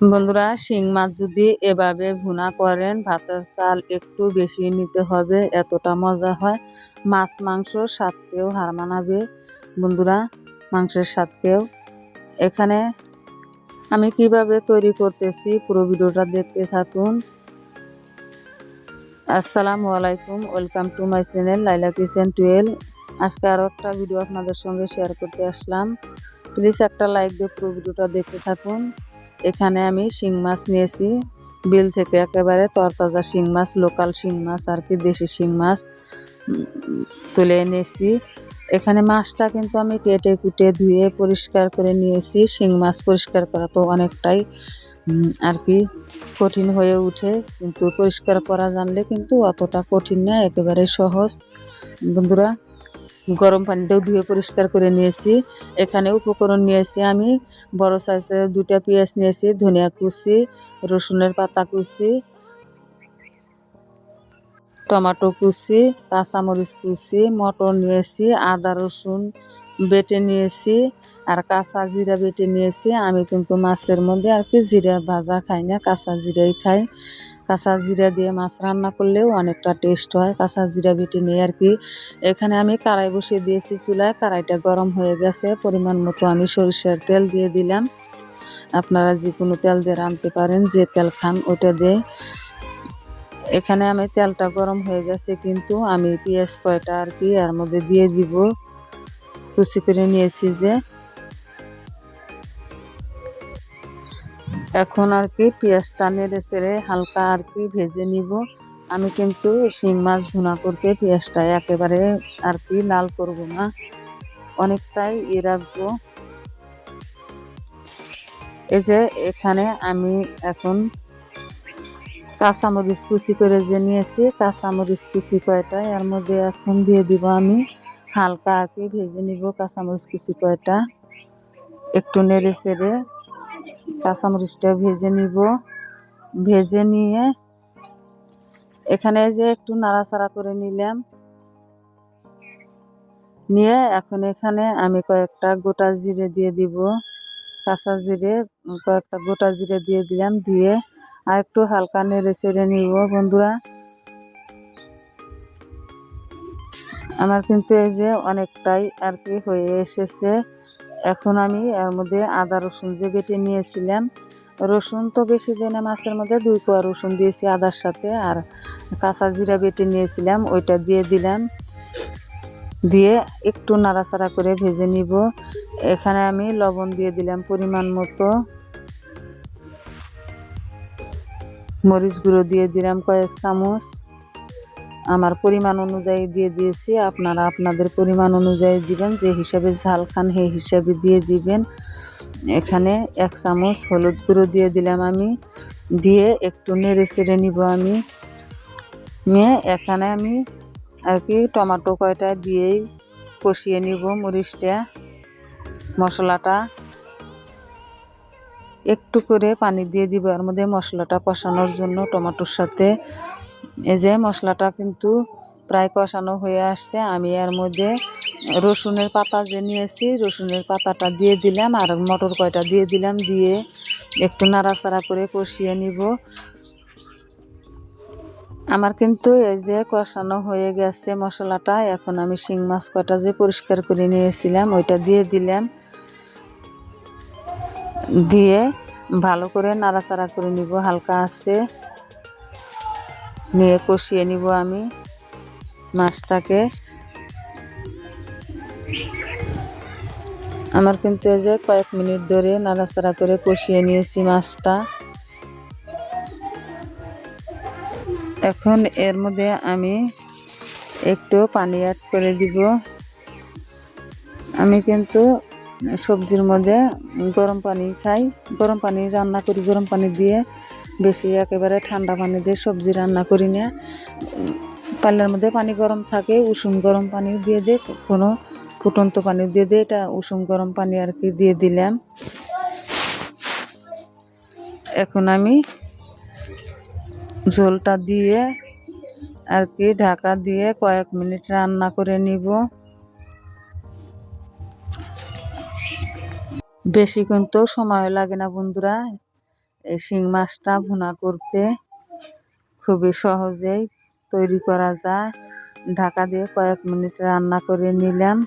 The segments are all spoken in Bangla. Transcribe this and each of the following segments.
বন্ধুরা, শিং মাছ যদি এভাবে ভুনা করেন, ভাতের চাল একটু বেশি নিতে হবে, এতটা মজা হয়। মাছ মাংস স্বাদকেও হার মানাবে। বন্ধুরা, মাংসের স্বাদকেও। এখানে আমি কীভাবে তৈরি করতেছি পুরো ভিডিওটা দেখতে থাকুন। আসসালামু আলাইকুম, welcome to my channel Laila kitchen twelve. আজকে আরও একটা ভিডিও আপনাদের সঙ্গে শেয়ার করতে আসলাম। প্লিজ একটা লাইক দিয়ে পুরো ভিডিওটা দেখতে থাকুন। এখানে আমি শিং মাছ নিয়েছি। বিল থেকে একেবারে তরতাজা শিং মাছ, লোকাল শিং মাছ আর কি, দেশি শিং মাছ তুলে এনেছি। এখানে মাছটা কিন্তু আমি কেটে কুটে ধুয়ে পরিষ্কার করে নিয়েছি। শিং মাছ পরিষ্কার করা তো অনেকটাই আর কি কঠিন হয়ে উঠে কিন্তু পরিষ্কার করা জানলে কিন্তু অতটা কঠিন না একেবারে সহজ। বন্ধুরা গরম পানিতেও ধুয়ে পরিষ্কার করে নিয়েছি। এখানে উপকরণ নিয়েছি আমি, বড় সাইজের দুটা পেঁয়াজ নিয়েছি, ধনিয়া কুচি, রসুনের পাতা কুচি, টমেটো কুচি, কাঁচামরিচ কুচি, মটর নিয়েছি, আদা, রসুন বেটে নিয়েছি আর কাঁচা জিরা বেটে নিয়েছি। আমি কিন্তু মাছের মধ্যে আর কি জিরা ভাজা খাই না, কাঁচা জিরাই খাই। কাঁচা জিরা দিয়ে মাছ রান্না করলেও অনেকটা টেস্ট হয়। কাঁচা জিরা বেটে নিয়ে আর কি। এখানে আমি কড়াই বসিয়ে দিয়েছি চুলায়। কড়াইটা গরম হয়ে গেছে। পরিমাণ মতো আমি সরিষার তেল দিয়ে দিলাম। আপনারা যে কোনো তেল দিয়ে রাঁধতে পারেন, যে তেল খান ওটা দিয়ে। এখানে আমি তেলটা গরম হয়ে গেছে কিন্তু আমি পেঁয়াজ কয়টা আর কি এর মধ্যে দিয়ে দিব। কুচি করে নিয়েছি যে এখন আর কি পেঁয়াজটা নেড়ে চেড়ে হালকা আর কি ভেজে নিব। আমি কিন্তু শিং মাছ ভুনা করতে পেঁয়াজটা একেবারে আর কি লাল করব না। অনেকটাই ই রাখব। এই যে এখানে আমি এখন কাঁচামরিচ কুচি করে যে নিয়েছি, কাঁচামরিচ কুচি কয়টা এর মধ্যে এখন দিয়ে দিব আমি। হালকা আর কি ভেজে নিব কাঁচামরিচ কুচি কয়টা। একটু নেড়ে চেড়ে কাঁচামরিচটা ভেজে নিব। ভেজে নিয়ে এখানে যে একটু নাড়াচাড়া করে নিলাম। নিয়ে এখন এখানে আমি কয়েকটা গোটা জিরে দিয়ে দিব। কাঁচা জিরে কয়েকটা গোটা জিরে দিয়ে দিলাম। দিয়ে আর একটু হালকা নেড়ে চেড়ে নিব, বন্ধুরা। আমার কিন্তু এই যে অনেকটাই আর কি হয়ে এসেছে। এখন আমি এর মধ্যে আদা রসুন যে বেটে নিয়েছিলাম, রসুন তো বেশি দেয় না, মাছের মধ্যে দুই কোয়া রসুন দিয়েছি আদার সাথে, আর কাঁচা জিরা বেটে নিয়েছিলাম, ওইটা দিয়ে দিলাম। দিয়ে একটু নাড়াচাড়া করে ভেজে নিব। এখানে আমি লবণ দিয়ে দিলাম পরিমাণ মতো। মরিচ গুঁড়ো দিয়ে দিলাম কয়েক চামচ। আমার পরিমাণ অনুযায়ী দিয়ে দিয়েছি। আপনারা আপনাদের পরিমাণ অনুযায়ী দিবেন। যে হিসাবে ঝাল খান, সেই হিসাবে দিয়ে দিবেন। এখানে এক চামচ হলুদ গুঁড়ো দিয়ে দিলাম আমি। দিয়ে একটু নেড়ে চেড়ে নিব আমি। নিয়ে এখানে আমি আর কি টমাটো কয়টা দিয়েই কষিয়ে নিব মরিচটা, মশলাটা। একটু করে পানি দিয়ে দিব এর মধ্যে মশলাটা কষানোর জন্য টমেটোর সাথে। এই যে মশলাটা কিন্তু প্রায় কষানো হয়ে আসছে, আমি এর মধ্যে রসুনের পাতা যে নিয়েছি, রসুনের পাতাটা দিয়ে দিলাম আর মটর কয়টা দিয়ে দিলাম, দিয়ে একটু নাড়াচাড়া করে কষিয়ে নিব। আমার কিন্তু এই যে কষানো হয়ে গেছে মশলাটা, এখন আমি শিং মাছ কটা যে পরিষ্কার করে নিয়েছিলাম ওইটা দিয়ে দিলাম। দিয়ে ভালো করে নাড়াচাড়া করে নিব, হালকা আছে। নিয়ে কষিয়ে নিব আমি মাছটাকে। আমার কিন্তু এই যে কয়েক মিনিট ধরে নাড়াচাড়া করে কষিয়ে নিয়েছি মাছটা। এখন এর মধ্যে আমি একটু পানি অ্যাড করে দিব। আমি কিন্তু সবজির মধ্যে গরম পানি খাই। গরম পানি রান্না করি, গরম পানি দিয়ে বেশি একেবারে ঠান্ডা পানি দিয়ে সবজি রান্না করি না। পাল্লার মধ্যে পানি গরম থাকে, উষুম গরম পানি দিয়ে দিয়ে কোনো ফুটন্ত পানি দিয়ে দিয়ে এটা উষুম গরম পানি আর কি দিয়ে দিলাম। এখন আমি ঝোলটা দিয়ে আর কি ঢাকা দিয়ে কয়েক মিনিট রান্না করে নিব। বেশি কিন্তু সময় লাগে না বন্ধুরা এই শিং মাছটা ভুনা করতে খুবই সহজেই তৈরি করা যায়। ঢাকা দিয়ে কয়েক মিনিট রান্না করে নিলাম।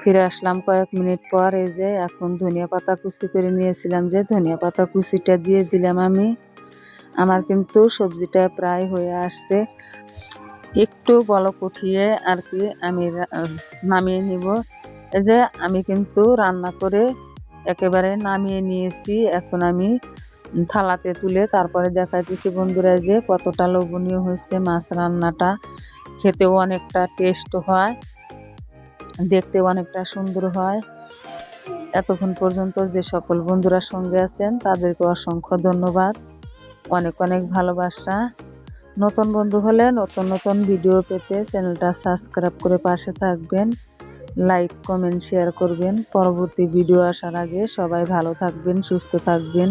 ফিরে আসলাম কয়েক মিনিট পর, এই যে এখন ধনিয়া পাতা কুচি করে নিয়েছিলাম যে ধনিয়া পাতা কুচিটা দিয়ে দিলাম আমি। আমার কিন্তু সবজিটা প্রায় হয়ে আসছে। একটু বলক উঠিয়ে আর কি আমি নামিয়ে নিব। এই যে আমি কিন্তু রান্না করে একেবারে নামিয়ে নিয়েছি। এখন আমি থালাতে তুলে তারপরে দেখাইতেছি বন্ধুরা যে কতটা লোভনীয় হয়েছে মাছ রান্নাটা। খেতেও অনেকটা টেস্ট হয়, দেখতেও অনেকটা সুন্দর হয়। এতক্ষণ পর্যন্ত যে সকল বন্ধুরা সঙ্গে আছেন, তাদেরকে অসংখ্য ধন্যবাদ। অনেক অনেক ভালোবাসা। নতুন বন্ধু হলে নতুন নতুন ভিডিও পেতে চ্যানেলটা সাবস্ক্রাইব করে পাশে থাকবেন। লাইক, কমেন্ট শেয়ার করবেন। পরবর্তী ভিডিও আসার আগে সবাই ভালো থাকবেন, সুস্থ থাকবেন।